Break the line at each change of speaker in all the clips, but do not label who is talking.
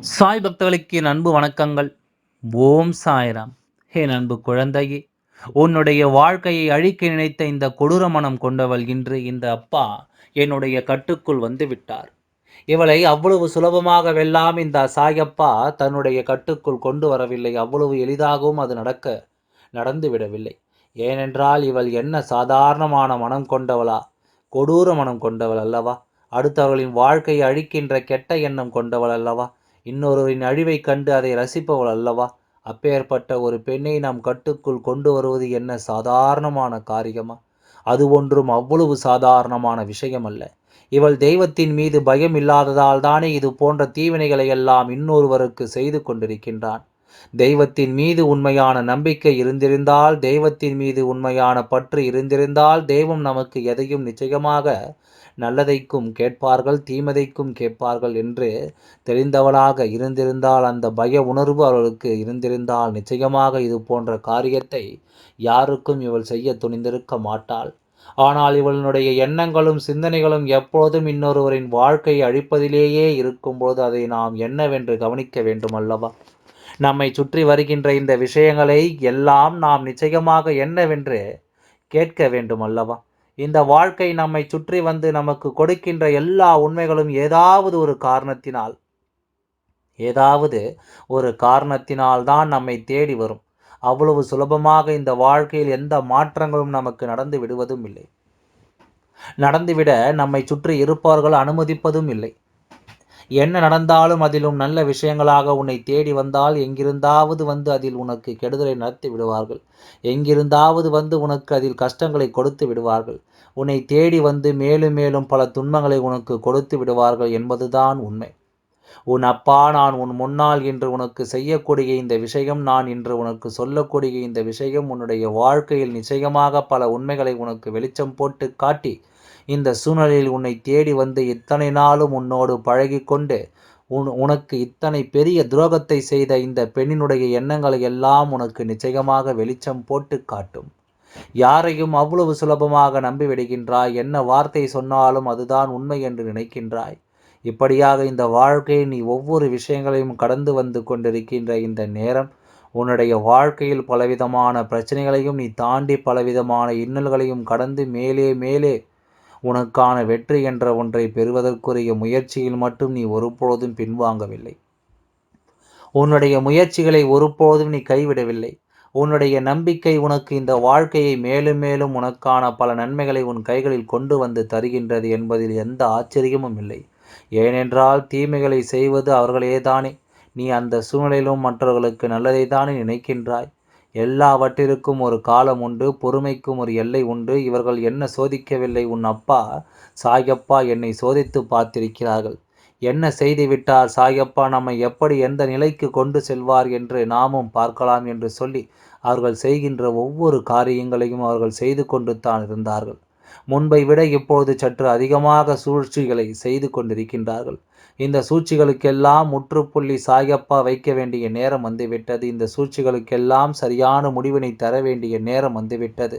சாய் பக்தர்களுக்கு என் அன்பு வணக்கங்கள். ஓம் சாய்ராம். என் அன்பு குழந்தையே உன்னுடைய வாழ்க்கையை அழிக்க நினைத்த இந்த கொடூர மனம் கொண்டவள் இன்று இந்த அப்பா என்னுடைய கட்டுக்குள் வந்து விட்டார். இவளை அவ்வளவு சுலபமாக வெல்லாம் இந்த சாயப்பா தன்னுடைய கட்டுக்குள் கொண்டு வரவில்லை. அவ்வளவு எளிதாகவும் அது நடக்க நடந்து விடவில்லை. ஏனென்றால் இவள் என்ன சாதாரணமான மனம் கொண்டவளா? கொடூர மனம் கொண்டவள் அல்லவா? அடுத்தவர்களின் வாழ்க்கையை அழிக்கின்ற கெட்ட எண்ணம் கொண்டவள் அல்லவா? இன்னொருவரின் அழிவைக் கண்டு அதை ரசிப்பவள் அல்லவா? அப்பேற்பட்ட ஒரு பெண்ணை நாம் கட்டுக்குள் கொண்டு வருவது என்ன சாதாரணமான காரியமா? அது ஒன்றும் அவ்வளவு சாதாரணமான விஷயம் அல்ல இவள் தெய்வத்தின் மீது பயம் இல்லாததால் தானே இது போன்ற தீவினைகளை எல்லாம் இன்னொருவருக்கு செய்து கொண்டிருக்கின்றான். தெய்வத்தின் மீது உண்மையான நம்பிக்கை இருந்திருந்தால் தெய்வத்தின் மீது உண்மையான பற்று இருந்திருந்தால் தெய்வம் நமக்கு எதையும் நிச்சயமாக நல்லதைக்கும் கேட்பார்கள் தீமதைக்கும் கேட்பார்கள் என்று தெரிந்தவளாக இருந்திருந்தால் அந்த பய உணர்வு அவர்களுக்கு இருந்திருந்தால் நிச்சயமாக இது போன்ற காரியத்தை யாருக்கும் இவள் செய்ய துணிந்திருக்க மாட்டாள். ஆனால் இவளுடைய எண்ணங்களும் சிந்தனைகளும் எப்பொழுதும் இன்னொருவரின் வாழ்க்கையை அழிப்பதிலேயே இருக்கும்போது அதை நாம் என்னவென்று கவனிக்க வேண்டும் அல்லவா நம்மை சுற்றி வருகின்ற இந்த விஷயங்களை எல்லாம் நாம் நிச்சயமாக என்னவென்று கேட்க வேண்டும் அல்லவா இந்த வாழ்க்கை நம்மை சுற்றி வந்து நமக்கு கொடுக்கின்ற எல்லா உண்மைகளும் ஏதாவது ஒரு காரணத்தினால் ஏதாவது ஒரு காரணத்தினால் தான் நம்மை தேடி வரும். அவ்வளவு சுலபமாக இந்த வாழ்க்கையில் எந்த மாற்றங்களும் நமக்கு நடந்து விடுவதும் இல்லை. நடந்துவிட நம்மை சுற்றி இருப்பவர்கள் அனுமதிப்பதும் இல்லை. என்ன நடந்தாலும் அதிலும் நல்ல விஷயங்களாக உன்னை தேடி வந்தால் எங்கிருந்தாவது வந்து அதில் உனக்கு கெடுதலை நடத்தி விடுவார்கள். எங்கிருந்தாவது வந்து உனக்கு அதில் கஷ்டங்களை கொடுத்து விடுவார்கள். உன்னை தேடி வந்து மேலும் மேலும் பல துன்பங்களை உனக்கு கொடுத்து விடுவார்கள் என்பதுதான் உண்மை. உன் அப்பா நான் உன் முன்னால் இன்று உனக்கு செய்யக்கூடிய இந்த விஷயம் நான் இன்று உனக்கு சொல்லக்கூடிய இந்த விஷயம் உன்னுடைய வாழ்க்கையில் நிச்சயமாக பல உண்மைகளை உனக்கு வெளிச்சம் போட்டு காட்டி இந்த சூழ்நிலையில் உன்னை தேடி வந்து இத்தனை நாளும் உன்னோடு பழகி கொண்டு உன் உனக்கு இத்தனை பெரிய துரோகத்தை செய்த இந்த பெண்ணினுடைய எண்ணங்களை எல்லாம் உனக்கு நிச்சயமாக வெளிச்சம் போட்டு காட்டும். யாரையும் அவ்வளவு சுலபமாக நம்பிவிடுகின்றாய் என்ன வார்த்தை சொன்னாலும் அதுதான் உண்மை என்று நினைக்கின்றாய். இப்படியாக இந்த வாழ்க்கையை நீ ஒவ்வொரு விஷயங்களையும் கடந்து வந்து கொண்டிருக்கின்ற இந்த நேரம் உன்னுடைய வாழ்க்கையில் பலவிதமான பிரச்சனைகளையும் நீ தாண்டி பலவிதமான இன்னல்களையும் கடந்து மேலே மேலே உனக்கான வெற்றி என்ற ஒன்றை பெறுவதற்குரிய முயற்சியில் மட்டும் நீ ஒருபொழுதும் பின்வாங்கவில்லை. உன்னுடைய முயற்சிகளை ஒருபொழுதும் நீ கைவிடவில்லை. உன்னுடைய நம்பிக்கை உனக்கு இந்த வாழ்க்கையை மேலும் மேலும் உனக்கான பல நன்மைகளை உன் கைகளில் கொண்டு வந்து தருகின்றது என்பதில் எந்த ஆச்சரியமும் இல்லை. ஏனென்றால் தீமைகளை செய்வது அவர்களே தானே நீ அந்த சூழ்நிலையிலும் மற்றவர்களுக்கு நல்லதை தானே நினைக்கின்றாய். எல்லாவற்றிற்கும் ஒரு காலம் உண்டு பொறுமைக்கும் ஒரு எல்லை உண்டு. இவர்கள் என்ன சோதிக்கவில்லை? உன் அப்பா சாயப்பா என்னை சோதித்து பார்த்திருக்கிறார்கள். என்ன செய்து விட்டார் சாயப்பா நம்மை எப்படி எந்த நிலைக்கு கொண்டு செல்வார் என்று நாமும் பார்க்கலாம் என்று சொல்லி அவர்கள் செய்கின்ற ஒவ்வொரு காரியங்களையும் அவர்கள் செய்து கொண்டு தான் இருந்தார்கள். முன்பை விட இப்பொழுது சற்று அதிகமாக சூழ்ச்சிகளை செய்து கொண்டிருக்கின்றார்கள். இந்த சூழ்ச்சிகளுக்கெல்லாம் முற்றுப்புள்ளி சாயப்பா வைக்க வேண்டிய நேரம் வந்துவிட்டது. இந்த சூழ்ச்சிகளுக்கெல்லாம் சரியான முடிவினை தர வேண்டிய நேரம் வந்துவிட்டது.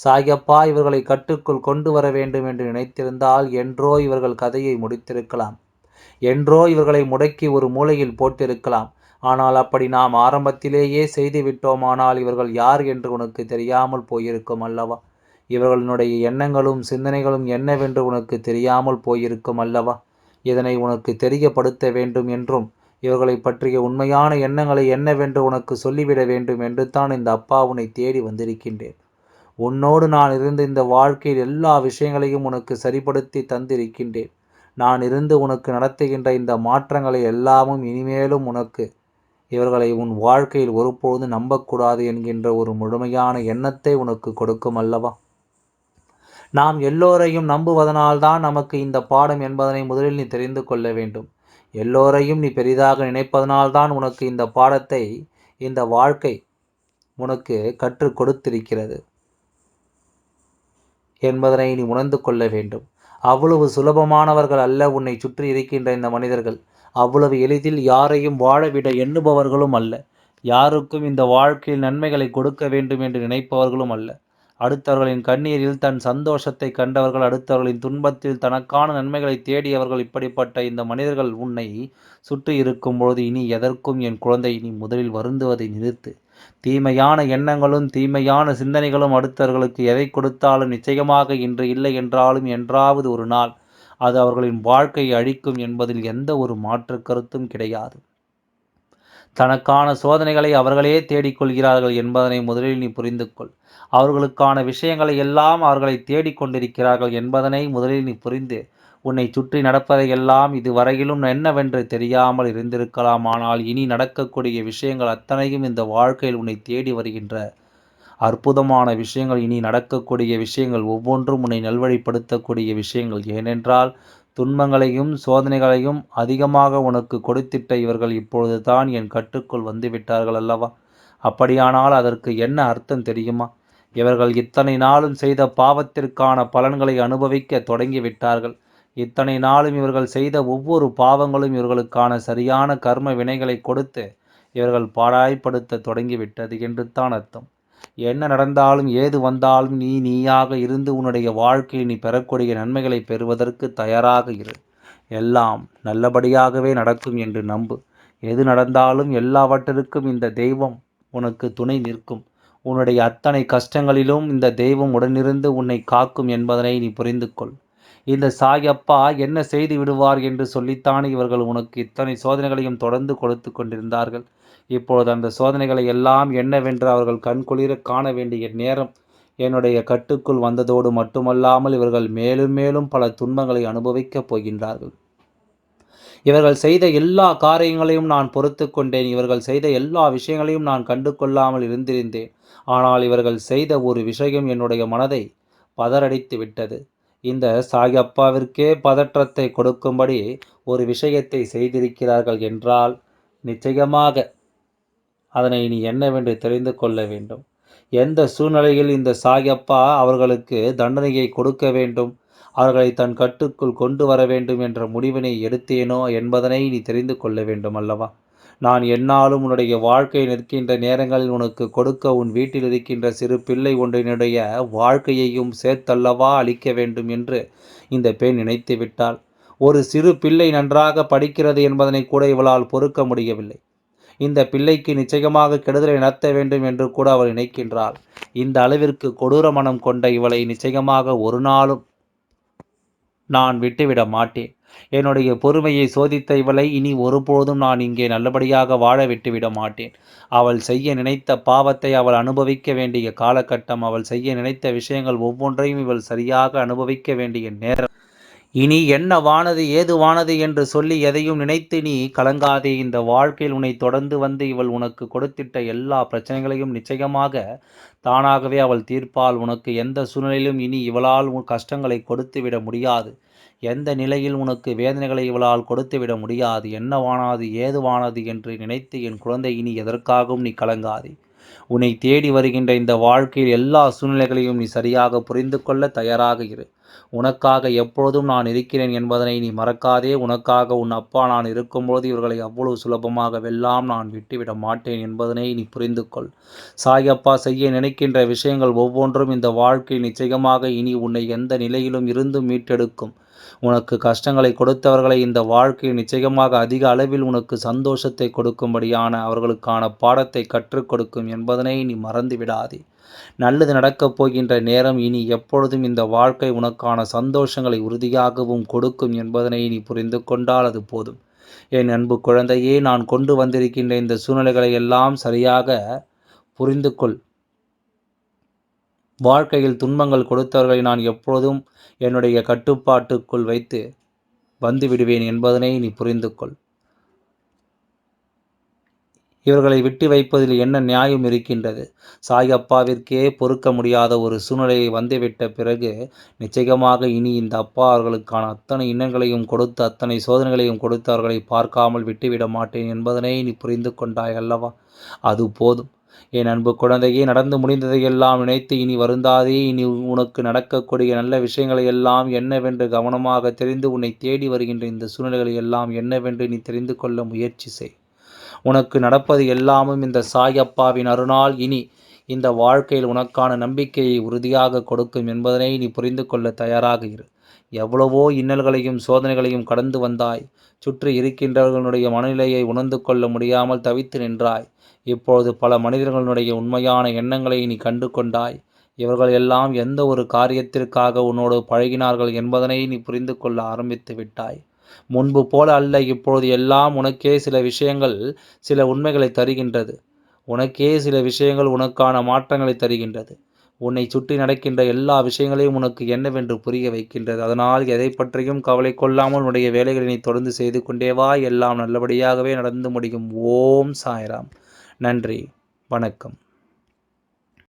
சாயப்பா இவர்களை கட்டுக்குள் கொண்டு வர வேண்டும் என்று நினைத்திருந்தால் என்றோ இவர்கள் கதையை முடித்திருக்கலாம். என்றோ இவர்களை முடக்கி ஒரு மூலையில் போட்டிருக்கலாம். ஆனால் அப்படி நாம் ஆரம்பத்திலேயே செய்து விட்டோமானால் இவர்கள் யார் என்று உனக்கு தெரியாமல் போயிருக்கும் அல்லவா? இவர்களுடைய எண்ணங்களும் சிந்தனைகளும் என்னவென்று உனக்கு தெரியாமல் போயிருக்கும் அல்லவா? இதனை உனக்கு தெரியப்படுத்த வேண்டும் என்றும் இவர்களை பற்றிய உண்மையான எண்ணங்களை என்னவென்று உனக்கு சொல்லிவிட வேண்டும் என்று தான் இந்த அப்பா உன்னை தேடி வந்திருக்கின்றேன். உன்னோடு நான் இருந்து இந்த வாழ்க்கையில் எல்லா விஷயங்களையும் உனக்கு சரிப்படுத்தி தந்திருக்கின்றேன். நான் இருந்து உனக்கு நடத்துகின்ற இந்த மாற்றங்களை எல்லாமும் இனிமேலும் உனக்கு. இவர்களை உன் வாழ்க்கையில் ஒருபொழுது நம்பக்கூடாது என்கின்ற ஒரு முழுமையான எண்ணத்தை உனக்கு கொடுக்கும் அல்லவா? நாம் எல்லோரையும் நம்புவதனால்தான் நமக்கு இந்த பாடம் என்பதனை முதலில் நீ தெரிந்து கொள்ள வேண்டும். எல்லோரையும் நீ பெரிதாக நினைப்பதனால்தான் உனக்கு இந்த பாடத்தை இந்த வாழ்க்கை உனக்கு கற்றுக் கொடுத்திருக்கிறது என்பதனை நீ உணர்ந்து கொள்ள வேண்டும். அவ்வளவு சுலபமானவர்கள் அல்ல உன்னை சுற்றி இருக்கின்ற இந்த மனிதர்கள். அவ்வளவு எளிதில் யாரையும் வாழவிட எண்ணுபவர்களும் அல்ல. யாருக்கும் இந்த வாழ்க்கையில் நன்மைகளை கொடுக்க வேண்டும் என்று நினைப்பவர்களும் அல்ல. அடுத்தவர்களின் கண்ணீரில் தன் சந்தோஷத்தை கண்டவர்கள் அடுத்தவர்களின் துன்பத்தில் தனக்கான நன்மைகளை தேடியவர்கள் இப்படிப்பட்ட இந்த மனிதர்கள் உன்னை சுற்றி இருக்கும்பொழுது இனி எதற்கும் என் குழந்தை இனி முதலில் வருந்துவதை நிறுத்து. தீமையான எண்ணங்களும் தீமையான சிந்தனைகளும் அடுத்தவர்களுக்கு எதை கொடுத்தாலும் நிச்சயமாக இன்று இல்லை என்றாலும் என்றாவது ஒரு நாள் அது அவர்களின் வாழ்க்கையை அழிக்கும் என்பதில் எந்த ஒரு மாற்று கருத்தும் கிடையாது. தனக்கான சோதனைகளை அவர்களே தேடிக்கொள்கிறார்கள் என்பதனை முதலில் நீ புரிந்து கொள் அவர்களுக்கான விஷயங்களை எல்லாம் அவர்களை தேடிக்கொண்டிருக்கிறார்கள் என்பதனை முதலில் நீ புரிந்து. உன்னை சுற்றி நடப்பதையெல்லாம் இதுவரையிலும் என்னவென்று தெரியாமல் இருந்திருக்கலாம். ஆனால் இனி நடக்கக்கூடிய விஷயங்கள் அத்தனையும் இந்த வாழ்க்கையில் உன்னை தேடி வருகின்ற. அற்புதமான விஷயங்கள் இனி நடக்கக்கூடிய விஷயங்கள் ஒவ்வொன்றும் உன்னை நல்வழிப்படுத்தக்கூடிய விஷயங்கள். ஏனென்றால் துன்பங்களையும் சோதனைகளையும் அதிகமாக உனக்கு கொடுத்திட்ட இவர்கள் இப்பொழுது தான் என் கட்டுக்குள் வந்துவிட்டார்கள் அல்லவா? அப்படியானால் அதற்கு என்ன அர்த்தம் தெரியுமா? இவர்கள் இத்தனை நாளும் செய்த பாவத்திற்கான பலன்களை அனுபவிக்க தொடங்கிவிட்டார்கள். இத்தனை நாளும் இவர்கள் செய்த ஒவ்வொரு பாவங்களும் இவர்களுக்கான சரியான கர்ம வினைகளை கொடுத்து இவர்கள் பாடாய்ப்படுத்த தொடங்கிவிட்டது என்று தான் அர்த்தம். என்ன நடந்தாலும் ஏது வந்தாலும் நீ நீயாக இருந்து உன்னுடைய வாழ்க்கையில் நீ பெறக்கூடிய நன்மைகளை பெறுவதற்கு தயாராக இரு. எல்லாம் நல்லபடியாகவே நடக்கும் என்று நம்பு. எது நடந்தாலும் எல்லாவற்றிற்கும் இந்த தெய்வம் உனக்கு துணை நிற்கும். உன்னுடைய அத்தனை கஷ்டங்களிலும் இந்த தெய்வம் உடனிருந்து உன்னை காக்கும் என்பதனை நீ புரிந்து கொள் இந்த சாயப்பா என்ன செய்து விடுவார் என்று சொல்லித்தான் இவர்கள் உனக்கு இத்தனை சோதனைகளையும் தொடர்ந்து கொடுத்து கொண்டிருந்தார்கள். இப்பொழுது அந்த சோதனைகளை எல்லாம் என்னவென்று அவர்கள் கண்குளிர காண வேண்டிய நேரம் என்னுடைய கட்டுக்குள் வந்ததோடு மட்டுமல்லாமல் இவர்கள் மேலும் மேலும் பல துன்பங்களை அனுபவிக்கப் போகின்றார்கள். இவர்கள் செய்த எல்லா காரியங்களையும் நான் பொறுத்து கொண்டேன். இவர்கள் செய்த எல்லா விஷயங்களையும் நான் கண்டு கொள்ளாமல் இருந்திருந்தேன். ஆனால் இவர்கள் செய்த ஒரு விஷயம் என்னுடைய மனதை பதறடித்து விட்டது. இந்த சாயப்பாவிற்கே பதற்றத்தை கொடுக்கும்படி ஒரு விஷயத்தை செய்திருக்கிறார்கள் என்றால் நிச்சயமாக அதனை நீ என்னவென்று தெரிந்து கொள்ள வேண்டும். எந்த சூழ்நிலையில் இந்த சாயப்பா அவர்களுக்கு தண்டனையை கொடுக்க வேண்டும்? அவர்களை தன் கட்டுக்குள் கொண்டு வர வேண்டும் என்ற முடிவினை எடுத்தேனோ என்பதனை நீ தெரிந்து கொள்ள வேண்டும் அல்லவா? நான் என்னாலும் உன்னுடைய வாழ்க்கை நிற்கின்ற நேரங்களில் உனக்கு கொடுக்க உன் வீட்டில் இருக்கின்ற சிறு பிள்ளை ஒன்றினுடைய வாழ்க்கையையும் சேர்த்தல்லவா அளிக்க வேண்டும் என்று இந்த பெண் நினைத்து விட்டாள் ஒரு சிறு பிள்ளை நன்றாக படிக்கிறது என்பதனை கூட இவளால் பொறுக்க முடியவில்லை. இந்த பிள்ளைக்கு நிச்சயமாக கெடுதலை நடத்த வேண்டும் என்று கூட அவள் நினைக்கின்றாள் இந்த அளவிற்கு கொடூர மனம் கொண்ட இவளை நிச்சயமாக ஒரு நாளும் நான் விட்டுவிட மாட்டேன். என்னுடைய பொறுமையை சோதித்த இவளை இனி ஒருபோதும் நான் இங்கே நல்லபடியாக வாழ விட்டுவிட மாட்டேன். அவள் செய்ய நினைத்த பாவத்தை அவள் அனுபவிக்க வேண்டிய காலகட்டம் அவள் செய்ய நினைத்த விஷயங்கள் ஒவ்வொன்றையும் இவள் சரியாக அனுபவிக்க வேண்டிய நேரம். இனி என்னவானது ஏதுவானது என்று சொல்லி எதையும் நினைத்து நீ கலங்காதே. இந்த வாழ்க்கையில் உன்னை தொடர்ந்து வந்து இவள் உனக்கு கொடுத்திட்ட எல்லா பிரச்சனைகளையும் நிச்சயமாக தானாகவே அவள் தீர்ப்பால். உனக்கு எந்த சூழ்நிலையிலும் இனி இவளால் உன் கஷ்டங்களை கொடுத்துவிட முடியாது. எந்த நிலையில் உனக்கு வேதனைகளை இவளால் கொடுத்துவிட முடியாது. என்னவானாது ஏதுவானது என்று நினைத்து என் குழந்தை இனி எதற்காகவும் நீ கலங்காதே. உன்னை தேடி வருகின்ற இந்த வாழ்க்கையில் எல்லா சூழ்நிலைகளையும் நீ சரியாக புரிந்து கொள்ள தயாராக இரு. உனக்காக எப்பொழுதும் நான் இருக்கிறேன் என்பதனை நீ மறக்காதே. உனக்காக உன் அப்பா நான் இருக்கும்போது இவர்களை அவ்வளவு சுலபமாக வெல்லாம் நான் விட்டுவிட மாட்டேன் என்பதனை நீ புரிந்து கொள் சாயப்பா செய்ய நினைக்கின்ற விஷயங்கள் ஒவ்வொன்றும் இந்த வாழ்க்கை நிச்சயமாக இனி உன்னை எந்த நிலையிலும் இருந்தும் மீட்டெடுக்கும். உனக்கு கஷ்டங்களை கொடுத்தவர்களை இந்த வாழ்க்கை நிச்சயமாக அதிக அளவில் உனக்கு சந்தோஷத்தை கொடுக்கும்படியான அவர்களுக்கான பாடத்தை கற்றுக் கொடுக்கும் என்பதனை நீ மறந்து விடாதே. நல்லது நடக்கப் போகின்ற நேரம் இனி எப்பொழுதும் இந்த வாழ்க்கை உனக்கான சந்தோஷங்களை உறுதியாகவும் கொடுக்கும் என்பதனை நீ புரிந்து கொண்டால் அது போதும். என் அன்பு குழந்தையே நான் கொண்டு வந்திருக்கின்ற இந்த சூழ்நிலைகளை எல்லாம் சரியாக புரிந்து கொள். வாழ்க்கையில் துன்பங்கள் கொடுத்தவர்களை நான் எப்பொழுதும் என்னுடைய கட்டுப்பாட்டுக்குள் வைத்து வந்து விடுவேன் என்பதனை நீ புரிந்து கொள் இவர்களை விட்டு வைப்பதில் என்ன நியாயம் இருக்கின்றது? சாயப்பாவிற்கே பொறுக்க முடியாத ஒரு சூழ்நிலையை வந்துவிட்ட பிறகு நிச்சயமாக இனி இந்த அப்பா அவர்களுக்கான அத்தனை இன்னங்களையும் கொடுத்து அத்தனை சோதனைகளையும் கொடுத்து அவர்களை பார்க்காமல் விட்டுவிட மாட்டேன் என்பதனை நீ புரிந்து கொண்டாய் அல்லவா? அது போதும். என் அன்பு குழந்தையே நடந்து முடிந்ததையெல்லாம் நினைத்து இனி வருந்தாதே இனி உனக்கு நடக்கக்கூடிய நல்ல விஷயங்களை எல்லாம் என்னவென்று கவனமாக தெரிந்து உன்னை தேடி வருகின்ற இந்த சூழ்நிலைகளை எல்லாம் என்னவென்று நீ தெரிந்து கொள்ள முயற்சி செய். உனக்கு நடப்பது எல்லாமும் இந்த சாயப்பாவின் அருணால் இனி இந்த வாழ்க்கையில் உனக்கான நம்பிக்கையை உறுதியாக கொடுக்கும் என்பதனை நீ புரிந்து கொள்ள தயாராக இரு. எவ்வளவோ இன்னல்களையும் சோதனைகளையும் கடந்து வந்தாய். சுற்றி இருக்கின்றவர்களுடைய மனநிலையை உணர்ந்து கொள்ள முடியாமல் தவித்து நின்றாய். இப்பொழுது பல மனிதர்களுடைய உண்மையான எண்ணங்களை நீ கண்டு கொண்டாய் இவர்கள் எல்லாம் எந்த ஒரு காரியத்திற்காக உன்னோடு பழகினார்கள் என்பதனை நீ புரிந்து கொள்ள ஆரம்பித்து விட்டாய். முன்பு போல அல்ல இப்பொழுது எல்லாம் உனக்கே சில விஷயங்கள் சில உண்மைகளை தருகின்றது. உனக்கே சில விஷயங்கள் உனக்கான மாற்றங்களை தருகின்றது. உன்னை சுற்றி நடக்கின்ற எல்லா விஷயங்களையும் உனக்கு என்னவென்று புரிய வைக்கின்றது. அதனால் எதை பற்றியும் கவலை கொள்ளாமல் உன்னுடைய வேலைகளை நீ தொடர்ந்து செய்து கொண்டே வா. எல்லாம் நல்லபடியாகவே நடந்து முடியும். ஓம் சாய்ராம். நன்றி. வணக்கம்.